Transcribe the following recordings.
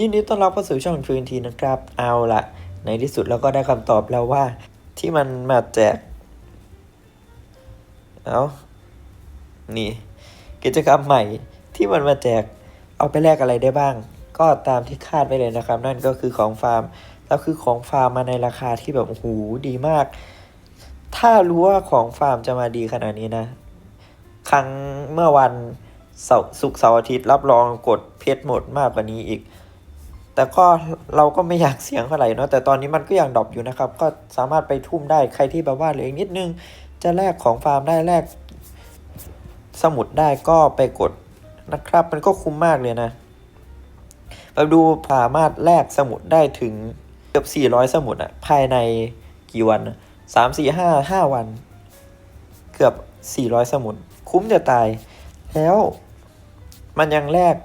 ยินดีต้อนรับเข้าสู่ช่องทรีนทีนะครับ เอาละในที่สุดเราก็ได้คำตอบแล้วว่า ที่มันมาแจก เอานี่ กิจกรรมใหม่ที่มันมาแจก เอาไปแลกอะไรได้บ้าง ก็ตามที่คาดไว้เลยนะครับ นั่นก็คือของฟาร์ม แล้วคือของฟาร์มมาในราคาที่แบบโอ้โหดีมาก ถ้ารู้ว่าของฟาร์มจะมาดีขนาดนี้นะ ครั้งเมื่อวันสุกร์เสาร์อาทิตย์รับรองกดเพชรหมดมากกว่านี้อีก แต่ก็เราก็ไม่อยากเสี่ยงเท่าไหร่เนาะแต่ตอนนี้มันก็ยังดรอปอยู่นะครับ ก็สามารถไปทุ่มได้ใครที่แบบว่าเหลืออีกนิดนึง จะแลกของฟาร์มได้แลกสมุดได้ก็ไปกดนะครับ มันก็คุ้มมากเลยนะเราดูสามารถแลกสมุดได้ถึงเกือบ 400 สมุดอะภายในกี่วันสามสี่ห้าห้าวัน เกือบ 400 สมุด คุ้มจะตาย แล้วมันยังแลก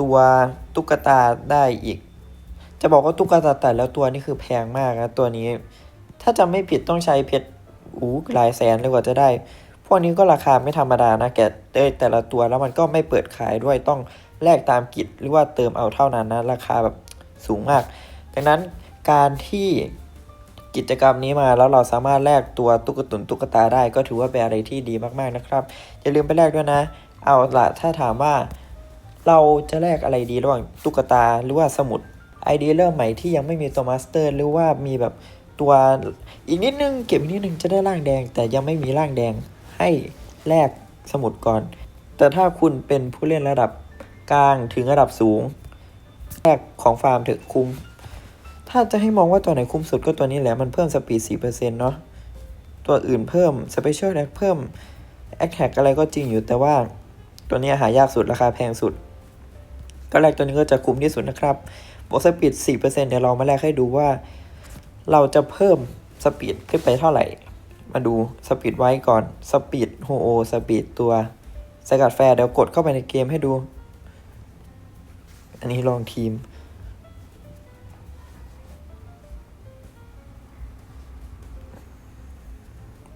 ตัวตุ๊กตาได้อีก จะบอกว่าตุ๊กตาแต่แล้วตัวนี่คือแพงมากนะตัวนี้ ถ้าจำไม่ผิดต้องใช้เพชรอู้หลายแสนเลยกว่าจะได้ พวกนี้ก็ราคาไม่ธรรมดานะแกเอ้แต่ละตัวแล้วมันก็ไม่เปิดขายด้วยต้องแลกตามกิจหรือว่าเติมเอาเท่านั้นนะราคาแบบสูงมาก ดังนั้นการที่กิจกรรมนี้มาแล้วเราสามารถแลกตัวตุ๊กตุนตุ๊กตาได้ ก็ถือว่าเป็นอะไรที่ดีมากๆนะครับ อย่าลืมไปแลกด้วยนะ เอาละถ้าถามว่า เราจะแลกอะไรดีระหว่างตุ๊กตาหรือว่าสมุดไอเดียเริ่มใหม่ที่ยังไม่มีตัวมาสเตอร์ หรือว่ามีแบบตัวอีกนิดนึงเก็บอีกนิดนึงจะได้ร่างแดง แต่ยังไม่มีร่างแดงให้แลกสมุดก่อน แต่ถ้าคุณเป็นผู้เล่นระดับกลางถึงระดับสูงแลกของฟาร์มเถอะคุ้ม ถ้าจะให้มองว่าตัวไหนคุ้มสุดก็ตัวนี้แหละ มันเพิ่มสปีด 4%เนาะ ตัวอื่นเพิ่มสเปเชียลแอคเพิ่มแอคแท็กอะไรก็จริงอยู่แต่ว่าตัวนี้หายากสุดราคาแพงสุด ก็แรกตัวนี้ก็จะคุ้มที่สุดนะครับบวกสปีด 4%เดี๋ยวเรามาแลกให้ดูว่า เราจะเพิ่มสปีดขึ้นไปเท่าไหร่ มาดูสปีดไว้ก่อนสปีดโฮโอสปีดตัวสกัดแฟร์เดี๋ยวกดเข้าไปในเกมให้ดู อันนี้ลองทีม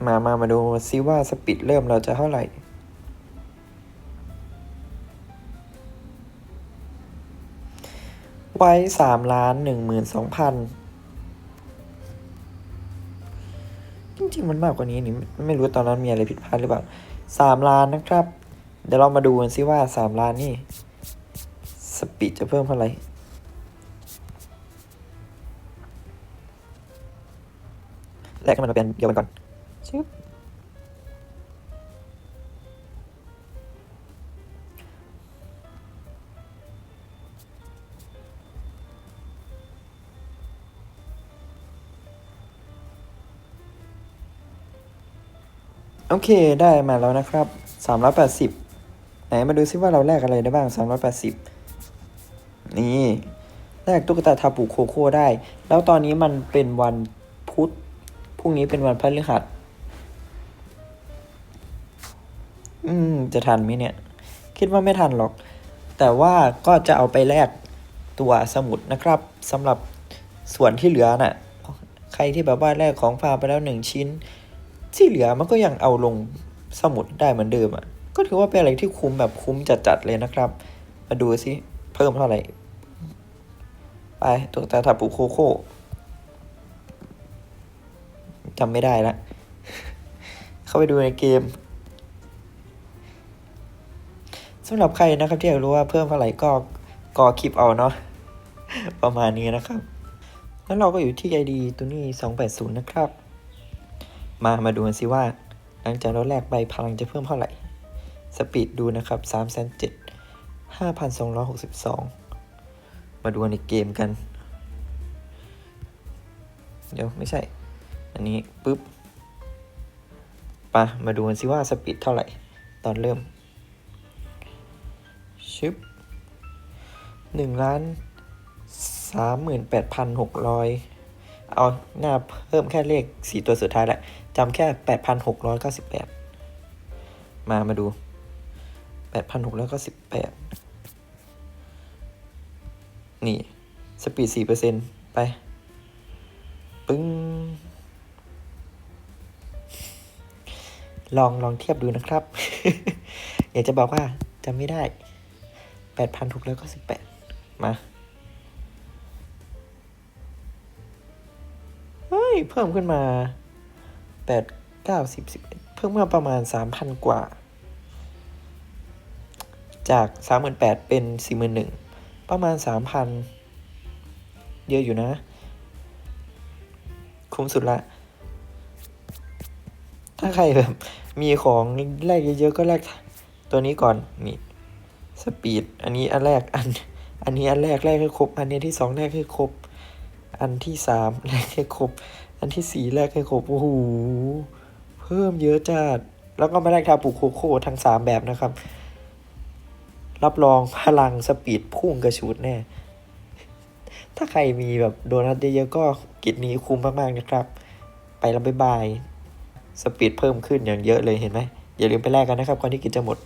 มา มา มาดูซิว่าสปีดเริ่มเราจะเท่าไหร่ ไว้สามล้านหนึ่งหมื่นสองพันจริงๆมันมากกว่านี้นี่ไม่รู้ตอนนั้นมีอะไรผิดพลาดหรือเปล่าสามล้านนะครับ เดี๋ยวเรามาดูกันซิว่าสามล้านนี่ สปีดจะเพิ่มเท่าไหร่แรกให้มันมาเป็นเดียวกันก่อนชึบ โอเคได้มาแล้วนะครับ 380 ไหนมาดูซิว่าเราแลกอะไรได้บ้าง 380 นี่แลกตุ๊กตาทาปุโคโค่ได้ แล้วตอนนี้มันเป็นวันพุธพรุ่งนี้เป็นวันพฤหัส อืม จะทันไหมเนี่ย คิดว่าไม่ทันหรอก แต่ว่าก็จะเอาไปแลกตัวสมุดนะครับสำหรับส่วนที่เหลือน่ะ ใครที่แบบว่าแลกของฟาร์มไปแล้วหนึ่งชิ้น ที่เหลือมันก็ยังเอาลงสมุดได้เหมือนเดิมอะ ก็ถือว่าเป็นอะไรที่คุ้มแบบคุ้มจัดๆเลยนะครับ มาดูสิ เพิ่มเท่าไหร่ ไปตัวตาทาปุโคโค่จำไม่ได้ละ เข้าไปดูในเกมสำหรับใครนะครับที่อยากรู้ว่าเพิ่มเท่าไหร่ก็ก็คลิปเอาเนาะประมาณนี้นะครับ แล้วเราก็อยู่ที่ ID ตัวนี้280 นะครับ มามาดูกันสิว่า หลังจากรถแลกใบพลังจะเพิ่มเท่าไหร่ สปีดดูนะครับ3 7 5,262 มาดูในเกมกัน เดี๋ยวไม่ใช่ อันนี้ปุ๊บปะมาดูกันสิว่าสปีดเท่าไหร่ ตอนเริ่ม ชึบ1ล้าน38,600 เอาหน้าเพิ่มแค่เลขสี่ตัวสุดท้ายแหละจำแค่แปดพันหกร้อยเก้าสิบแปดมามาดูแปดพันถูกแล้วก็สิบแปดนี่ สปีดสี่เปอร์เซ็นไป ปึ้ง ลองลองเทียบดูนะครับ อยากจะบอกว่าจำไม่ได้แปดพันถูกแล้วก็สิบแปดมา ยเพิ่มขึ้นมาแปดเก้าสิบสิบเพิ่มมาประมาณสามพันกว่า จากสามหมื่นแปดเป็นสี่หมื่นหนึ่งประมาณสามพันเยอะอยู่นะ คุ้มสุดละ ถ้าใครแบบมีของแลกเยอะๆ ก็แลกตัวนี้ก่อนนี่สปีด อันนี้อันแรก อัน อันนี้อันแรกแรกให้ครบ อันนี้ที่สองแรกให้ครบ อันที่สามแรกให้ครบ อันที่สี่แรกให้ครบ โอ้โห เพิ่มเยอะจัด แล้วก็มาแลกทาปุโคโค่ทั้งสามแบบนะครับ รับรองพลังสปีดพุ่งกระชูดแน่ ถ้าใครมีแบบโดนัทเยอะๆก็กิจนี้คุ้มมากๆนะครับ ไปแล้วบ๊ายบาย สปีดเพิ่มขึ้นอย่างเยอะเลยเห็นไหมอย่าลืมไปแลกกันนะครับก่อนที่กิจจะหมด